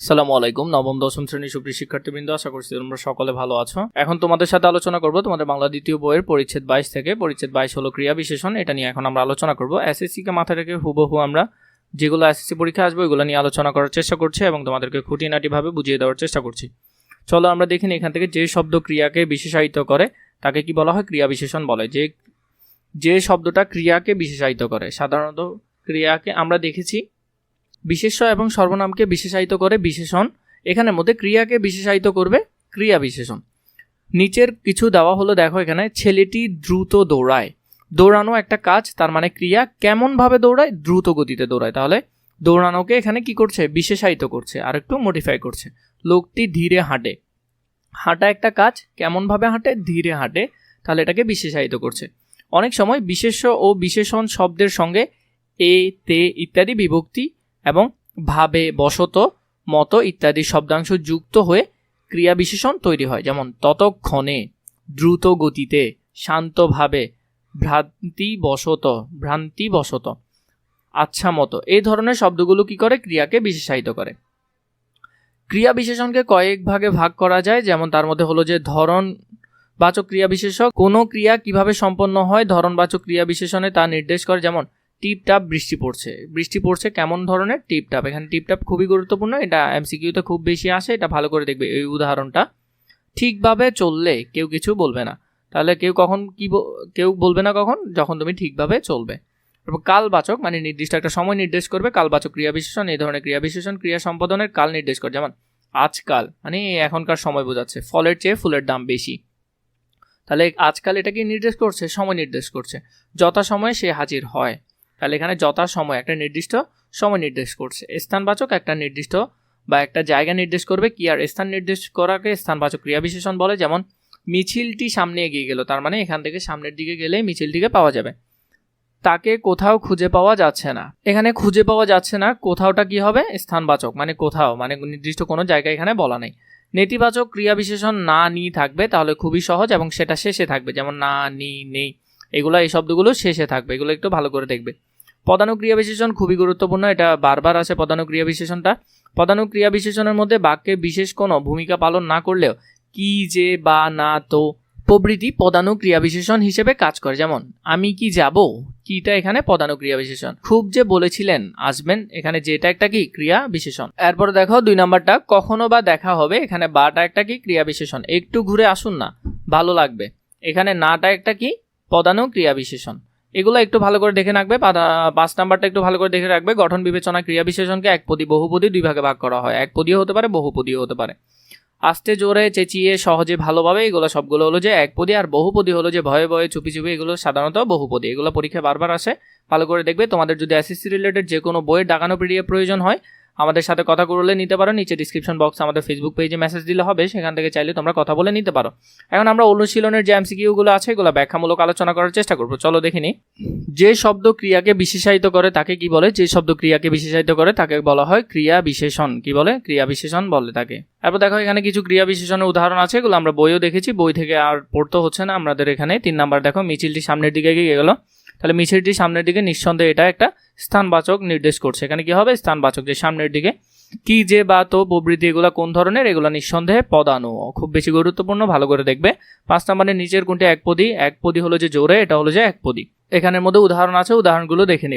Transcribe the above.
সালামু আলাইকুম, নবম, দশম শ্রেণির সুপ্রিয় শিক্ষার্থীবৃন্দ, আশা করছি তোমরা সকলে ভালো আছো। এখন তোমাদের সাথে আলোচনা করব তোমাদের বাংলা দ্বিতীয় বইয়ের পরিচ্ছেদ বাইশ থেকে। পরিচ্ছেদ বাইশ হলো ক্রিয়া বিশেষণ, এটা নিয়ে এখন আমরা আলোচনা করব। এসএসসি কে মাথায় রেখে হুবহু আমরা যেগুলো এসএসসি পরীক্ষা আসবে, ওইগুলো নিয়ে আলোচনা করার চেষ্টা করছি এবং তোমাদেরকে খুঁটিনাটিভাবে বুঝিয়ে দেওয়ার চেষ্টা করছি। চলো আমরা দেখি এখান থেকে যে শব্দ ক্রিয়াকে বিশেষায়িত করে, তাকে কি বলা হয়? ক্রিয়া বিশেষণ বলে। যে যে শব্দটা ক্রিয়াকে বিশেষায়িত করে, সাধারণত ক্রিয়াকে আমরা দেখেছি বিশেষ্য এবং সর্বনামকে বিশেষায়িত করে বিশেষণ। এখানের মধ্যে ক্রিয়াকে বিশেষায়িত করবে, ক্রিয়া বিশেষণ। নিচের কিছু দেওয়া হলো, দেখো এখানে, ছেলেটি দ্রুত দৌড়ায়। দৌড়ানো একটা কাজ, তার মানে ক্রিয়া কেমনভাবে দৌড়ায়? দ্রুত গতিতে দৌড়ায়। তাহলে দৌড়ানোকে এখানে কি করছে? বিশেষায়িত করছে, আর একটু মডিফাই করছে। লোকটি ধীরে হাঁটে। হাঁটা একটা কাজ, কেমনভাবে হাঁটে? ধীরে হাঁটে। তাহলে এটাকে বিশেষায়িত করছে। অনেক সময় বিশেষ্য ও বিশেষণ শব্দের সঙ্গে এ, তে ইত্যাদি বিভক্তি এবং ভাবে, বশত, মতো ইত্যাদি শব্দাংশ যুক্ত হয়ে ক্রিয়া বিশেষণ তৈরি হয়। যেমন ততক্ষণে দ্রুত গতিতে শান্তভাবে ভ্রান্তি বশত ভ্রান্তি বশত আচ্ছা মতো এই ধরনের শব্দগুলো কি করে? ক্রিয়াকে বিশেষায়িত করে। ক্রিয়া বিশেষণকে কয়েক ভাগে ভাগ করা যায়। যেমন তার মধ্যে হলো যে ধরন বাচক ক্রিয়া বিশেষক কোনো ক্রিয়া কীভাবে সম্পন্ন হয়? ধরনবাচক ক্রিয়া বিশেষণে তা নির্দেশ করে। যেমন টিপটাপ বৃষ্টি পড়ছে। বৃষ্টি পড়ছে কেমন ধরনের? টিপটাপ এখানে টিপটাপ খুবই গুরুত্বপূর্ণ। এটা এমসিকিউতে খুব বেশি আসে। এটা ভালো করে দেখবে এই উদাহরণটা। ঠিকভাবে চললে কেউ কিছু বলবে না। তাহলে কেউ কখন কি কেউ বলবে না কখন? যখন তুমি ঠিকভাবে চলবে। এবং কালবাচক মানে নির্দিষ্ট একটা সময় নির্দেশ করবে। কালবাচক ক্রিয়া বিশেষণ এই ধরনের ক্রিয়া বিশেষণ ক্রিয়া সম্পাদনের কাল নির্দেশ করে। যেমন আজকাল মানে এখনকার সময় বোঝাচ্ছে। ফলের চেয়ে ফুলের দাম বেশি। তাহলে আজকাল এটা কি নির্দেশ করছে? সময় নির্দেশ করছে। যথা সময়ে সে হাজির হয়। তাহলে এখানে যথা সময়, একটা নির্দিষ্ট সময় নির্দেশ করছে। স্থানবাচক একটা নির্দিষ্ট বা একটা জায়গা নির্দেশ করবে কি? আর স্থান নির্দেশ করাকে স্থানবাচক ক্রিয়া বিশেষণ বলে, যেমন মিছিলটি সামনে এগিয়ে গেল, তার মানে এখান থেকে সামনের দিকে গেলে মিছিলটিকে পাওয়া যাবে। তাকে কোথাও খুঁজে পাওয়া যাচ্ছে না। এখানে খুঁজে পাওয়া যাচ্ছে না, কোথাওটা কি হবে? স্থানবাচক মানে কোথাও মানে নির্দিষ্ট কোনো জায়গা এখানে বলা নেই। নেতিবাচক ক্রিয়া বিশেষণ না নি থাকবে, তাহলে খুবই সহজ এবং সেটা শেষে থাকবে, যেমন না নি নেই এগুলো এই শব্দগুলো শেষে থাকবে, এগুলো একটু ভালো করে দেখবে। পদানুক্রিয়া বিশেষণ খুবই গুরুত্বপূর্ণ, এটা বারবার আসে পদানুক্রিয়া বিশেষণটা। পদানুক্রিয়া বিশেষণের মধ্যে বাক্যে বিশেষ কোনো ভূমিকা পালন না করলেও কি যে বা না তো প্রভৃতি পদানুক্রিয়া বিশেষণ হিসেবে কাজ করে। যেমন, আমি কি যাব? কিটা এখানে পদানুক্রিয়া বিশেষণ। খুব যে বলেছিলেন আসবেন, এখানে যেটা একটা কি? ক্রিয়া বিশেষণ। এরপর দেখো দুই নাম্বারটা, কখনো বা দেখা হবে, এখানে বাটা একটা কি? ক্রিয়া বিশেষণ। একটু ঘুরে আসুন না, ভালো লাগবে। এখানে নাটা একটা কি? পদানুক্রিয়া বিশেষণ। এগুলো একটু ভালো করে দেখে রাখবে পাঁচ নাম্বারটা একটু ভালো করে দেখে রাখবে। গঠন বিবেচনা ক্রিয়া বিশেষণকে একপদী বহুপদী দুই ভাগে ভাগ করা হয়। একপদীও হতে পারে, বহুপদীও হতে পারে। আস্তে, জোরে, চেঁচিয়ে, সহজে, ভালোভাবে এগুলো সবগুলো হলো যে একপদী আর বহুপদী হলো যে ভয়ে ভয়ে, চুপি চুপি এগুলো সাধারণত বহুপদী। এগুলো পরীক্ষায় বারবার আসে। ভালো করে দেখবে, তোমাদের যদি এসএসসি রিলেটেড যে কোনো বইয়ের ডাকানো পিডিএফ প্রয়োজন হয় আমাদের সাথে কথা বলে নিতে পারো। নিচে ডিসক্রিপশন বক্স আমাদের ফেসবুক পেজে মেসেজ দিলে হবে। সেখান থেকে চাইলে তোমরা কথা বলে নিতে পারো। এখন আমরা অনুশীলনের যে এমসিকিউগুলো আছে, এগুলো ব্যাখ্যামূলক আলোচনা করার চেষ্টা করব। চলো দেখে নিই যে শব্দ ক্রিয়াকে বিশেষায়িত করে তাকে কি বলে? যে শব্দ ক্রিয়াকে বিশেষায়িত করে তাকে বলা হয় ক্রিয়া বিশেষণ। কি বলে? ক্রিয়া বিশেষণ বলে তাকে। এরপর দেখো, এখানে কিছু ক্রিয়া বিশেষণের উদাহরণ আছে। এগুলো আমরা বইও দেখেছি। বই থেকে আর পড়তে হচ্ছে না। আমাদের এখানে তিন নাম্বার দেখো, মিছিলটি সামনের দিকে এগিয়ে গেল। তাহলে মিছিলটি সামনের দিকে নিঃসন্দেহে এটা একটা স্থানবাচক নির্দেশ করছে। এখানে কি হবে? স্থানবাচক যে সামনের দিকে। কি যে বা তো প্রবৃত্তি এগুলো কোন ধরনের? এগুলো নিঃসন্দেহে পদানু। খুব বেশি গুরুত্বপূর্ণ, ভালো করে দেখবে। পাঁচ নম্বরের নিচের কোনটি একপদী একপদী হলো যে জোরে, এটা হলো যে একপদী এখানের মধ্যে উদাহরণ আছে, উদাহরণগুলো দেখে নিবে।